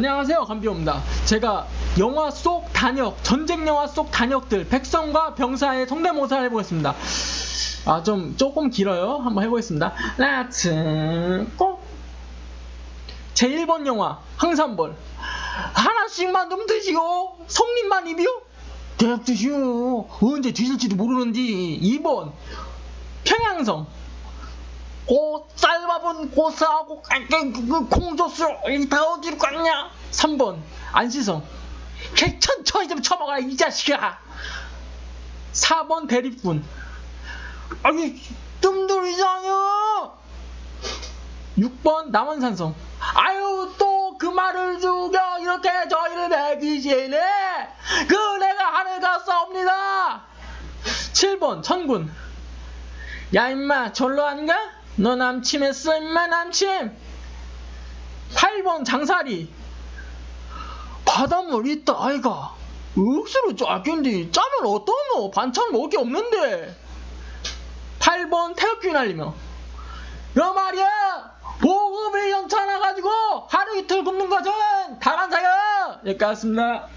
안녕하세요 감비호입니다. 제가 영화 속 단역 전쟁 영화 속 단역들 백성과 병사의 성대모사를 해보겠습니다. 아 좀 조금 길어요. 한번 해보겠습니다. 라츠 꼭 제 1번 영화 항산벌. 하나씩만 좀 드시오 성님만 입이요? 대학 드시오. 언제 뒤질지도 모르는디 2번 평양성 고 쌀밥은 고사하고 그 콩조수 다 어디로 갔냐? 3번. 안시성. 개 천천히 좀 쳐먹어라 이 자식아. 4번 대립군. 아니 뜸들 이상해요. 6번 남원산성. 아유 또 그 말을 죽여. 이렇게 저희를 매기시네. 그 내가 하늘 갔사옵니다. 7번 천군. 야 임마 절로 안 가? 너 남침했어 임마 남침. 8번 장사리. 바닷물 있다 아이가. 억수로 쫙긴데 짜면 어떠노 반찬 먹을 게 없는데. 8번 태극기 날리며. 여 말이야 보급이 연차나 가지고 하루 이틀 굶는 것은 다간사야 여기까지 습니다